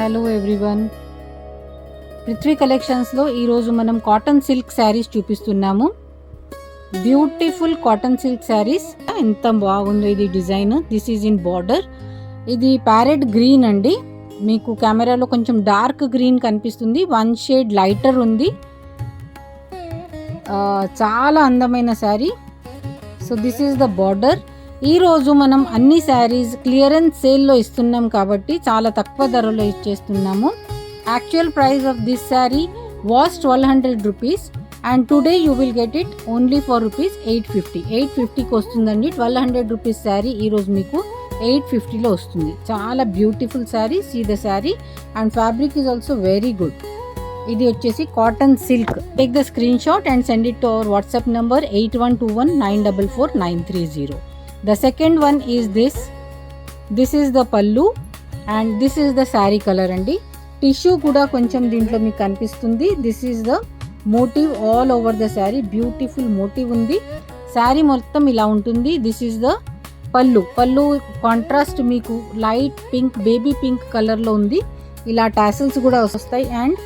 Hello everyone Prithvi కలెక్షన్స్లో ఈరోజు మనం కాటన్ సిల్క్ శారీస్ చూపిస్తున్నాము. బ్యూటిఫుల్ కాటన్ సిల్క్ శారీస్ ఎంత బాగుందో ఇది design. This is in border ఇది ప్యారెట్ గ్రీన్ అండి. మీకు కెమెరాలో కొంచెం డార్క్ గ్రీన్ కనిపిస్తుంది. వన్ షేడ్ లైటర్ ఉంది. చాలా అందమైన sari so this is the border ఈరోజు మనం అన్ని శారీస్ క్లియరెన్స్ సేల్లో ఇస్తున్నాం కాబట్టి చాలా తక్కువ ధరలో ఇచ్చేస్తున్నాము. Actual price of this sari was twelve hundred rupees and today you will get it only for rupees eight fifty eight ఫిఫ్టీకి వస్తుందండి. ట్వెల్వ్ హండ్రెడ్ రూపీస్ శారీ ఈరోజు మీకు ఎయిట్ ఫిఫ్టీలో వస్తుంది. చాలా beautiful sari see the sari and fabric is also very good ఇది వచ్చేసి cotton silk take the screen shot and send it to our WhatsApp number eight one two one nine double four nine three zero the second one is this this is the pallu and this is the sari colour అండి. Tissue కూడా కొంచెం దీంట్లో మీకు కనిపిస్తుంది. This is the motive all over the sari beautiful motive ఉంది. శారీ మొత్తం ఇలా ఉంటుంది. This is the pallu pallu contrast మీకు లైట్ పింక్ బేబీ పింక్ కలర్లో ఉంది. ఇలా టాసిల్స్ కూడా వస్తాయి. అండ్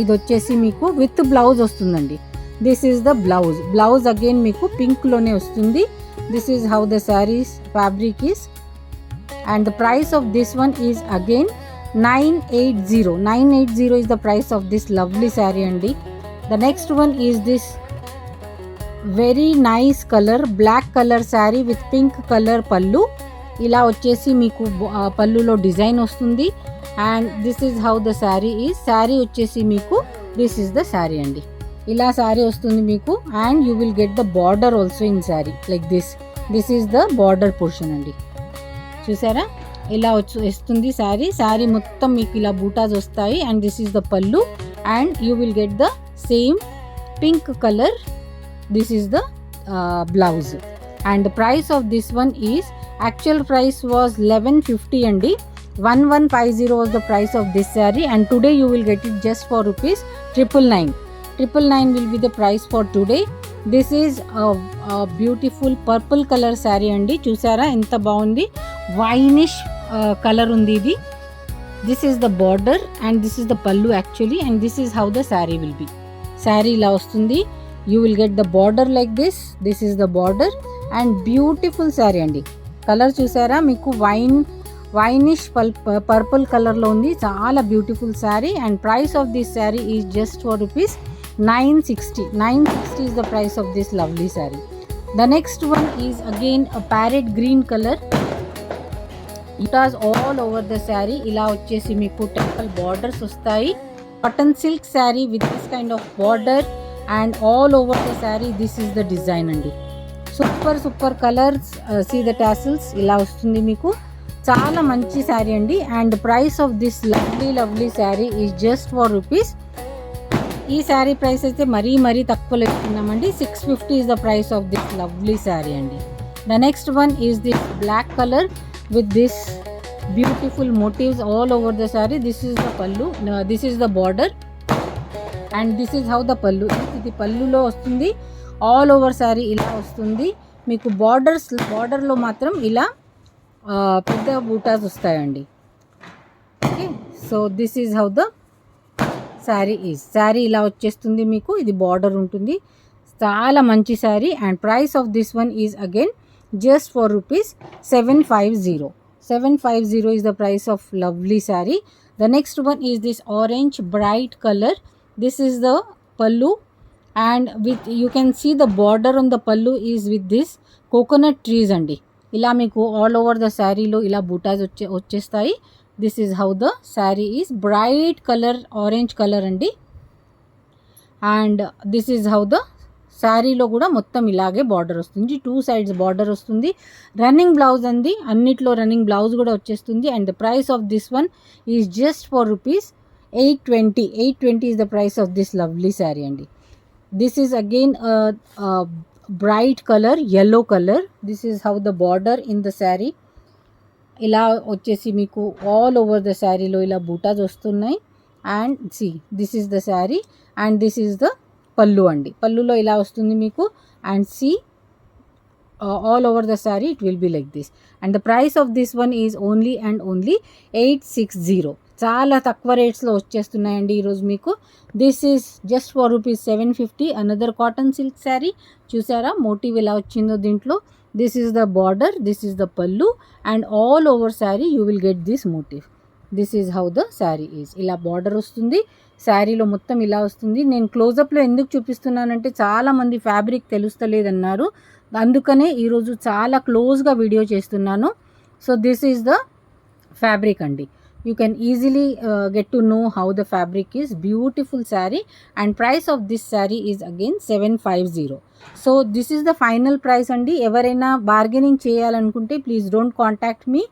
ఇది వచ్చేసి మీకు విత్ బ్లౌజ్ వస్తుందండి. This is the blouse blouse again మీకు పింక్లోనే వస్తుంది. This is how the saris fabric is and the price of this one is again nine eight zero nine eight zero is the price of this lovely sari అండి the next one is this very nice colour black colour sari with pink colour pallu ఇలా వచ్చేసి మీకు బ- ఆ, పళ్ళులో design వస్తుంది. And this is how the sari is sari వచ్చేసి మీకు దిస్ ఈజ్ ద శారీ అండి ఇలా శారీ వస్తుంది మీకు. And you will get the border also in sari like this this is the border portion అండి. చూసారా? ఇలా వచ్చి వస్తుంది శారీ శారీ మొత్తం మీకు ఇలా బూటాస్ వస్తాయి. And this is the pallu and you will get the same pink colour this is the blouse and price of this one is actual price was eleven fifty అండి. One one five zero was the price of this sari and today you will get it just for rupees triple nine triple nine will be the price for today this is beautiful purple colour sari అండి. చూసారా? ఎంత బాగుంది? Winish colour ఉంది ఇది. This is the border and this is the pallu actually and this is how the sari will be sari ఇలా వస్తుంది. You will get the border like this this is the border and beautiful sari అండి. Colour చూసారా? మీకు wine winish పల్ purple కలర్లో ఉంది. చాలా beautiful sari and price of this sari is just for rupees nine sixty nine sixty is the price of this lovely sari the next one is again a parrot green colour it has all over the sari ఇలా వచ్చేసి మీకు temple borders వస్తాయి. Cotton silk sari with this kind of border and all over the sari this is the design అండి. Super super colours see the tassels ఇలా వస్తుంది మీకు. చాలా మంచి శారీ అండి. And price of this lovely lovely sari is just for rupees ఈ sari price అయితే మరీ మరీ తక్కువలో ఇస్తున్నామండి six fifty is the price of this lovely sari అండి. The next one is this black colour with this beautiful motives all over the sari. This is the pallu this is the border and this is how the pallu ఇది పల్లులో వస్తుంది. All over sari ఇలా వస్తుంది. మీకు borders బార్డర్లో మాత్రం ఇలా పెద్ద బూటాస్ వస్తాయండి. Okay so this is how the sari sari ఇలా వచ్చేస్తుంది మీకు. ఇది బార్డర్ ఉంటుంది. చాలా మంచి sari. And price of this one is again just for rupees seven five zero. Seven five zero is the price of lovely sari. The next one is this orange bright colour. This is the pallu and with you can see the border on the pallu is with this coconut trees అండి. ఇలా మీకు all over the శారీలో ఇలా బూటాస్ వచ్చే వచ్చేస్తాయి. This is how the sari is bright colour orange colour అండి. And this is how the శారీలో కూడా మొత్తం ఇలాగే బార్డర్ వస్తుంది. టూ సైడ్స్ బార్డర్ వస్తుంది. రన్నింగ్ బ్లౌజ్ అండి. అన్నిట్లో రన్నింగ్ బ్లౌజ్ కూడా వచ్చేస్తుంది. And the price of this one is just for rupees. Eight twenty. Eight twenty is the price of this lovely sari అండి. This is again bright colour yellow colour. This is how the border in the sari. ఇలా వచ్చేసి మీకు all over the శారీలో ఇలా బూటాస్ వస్తున్నాయి. And see this is the sari and this is the pallu అండి. పళ్ళులో ఇలా వస్తుంది మీకు. And see all over the sari it will be like this and the price of this one is only and only eight six zero చాలా తక్కువ రేట్స్లో వచ్చేస్తున్నాయండి ఈరోజు మీకు. This is just for rupees seven fifty another cotton silk sari చూసారా? Motive ఎలా వచ్చిందో దీంట్లో. This is the border this is the pallu and all over sari you will get this motive this is how the sari is ఇలా border వస్తుంది శారీలో మొత్తం ఇలా వస్తుంది. నేను క్లోజప్లో ఎందుకు చూపిస్తున్నానంటే చాలామంది ఫ్యాబ్రిక్ తెలుస్తలేదన్నారు. అందుకనే ఈరోజు చాలా క్లోజ్గా వీడియో చేస్తున్నాను. So this is the fabric అండి. You can easily get to know how the fabric is beautiful sari and price of this sari is again seven five zero so this is the final price అండి. ఎవరైనా bargaining చేయాలనుకుంటే please don't contact me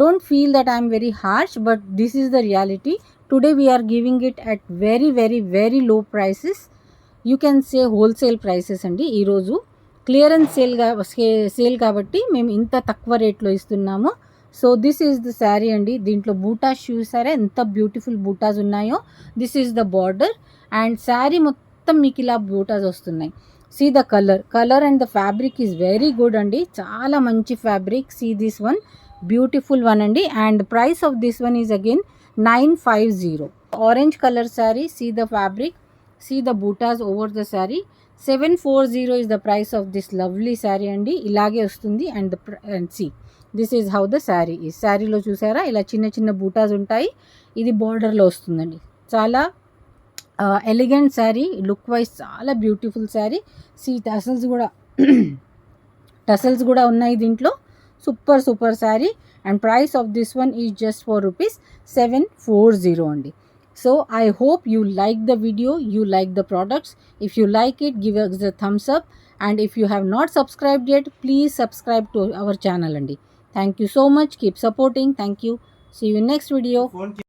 don't feel that I'm very harsh but this is the reality today we're giving it at very very very low prices you can say wholesale prices అండి ఈరోజు clearance సేల్గా sale కాబట్టి మేము ఇంత తక్కువ రేట్లో ఇస్తున్నాము. So this is the sari అండి. దీంట్లో బూటాస్ చూసారా ఎంత బ్యూటిఫుల్ బూటాస్ ఉన్నాయో. This is the border and sari మొత్తం మీకు ఇలా బూటాస్ వస్తున్నాయి. See the colour colour and the fabric is very good అండి. చాలా మంచి fabric see this one beautiful one అండి. And price of this one is again nine five zero orange colour sari. See the fabric see the butas over the sari. Seven four zero is the price of this lovely sari అండి. ఇలాగే వస్తుంది. And and see this is how the sari. ఈ శారీలో చూసారా? ఇలా చిన్న చిన్న బూటాస్ ఉంటాయి. ఇది బార్డర్లో వస్తుందండి. చాలా ఎలిగెంట్ శారీ. లుక్ వైజ్ చాలా బ్యూటిఫుల్ శారీ. సీ టసల్స్ కూడా టసల్స్ కూడా ఉన్నాయి దీంట్లో. Super super sari. And price of this one is just four rupees. Seven four zero అండి. So I hope you like the video you like the products. If you like it give the thumbs up and if you have not subscribed it please subscribe to our channel అండి. Thank you so much. Keep supporting. Thank you. See you in next video.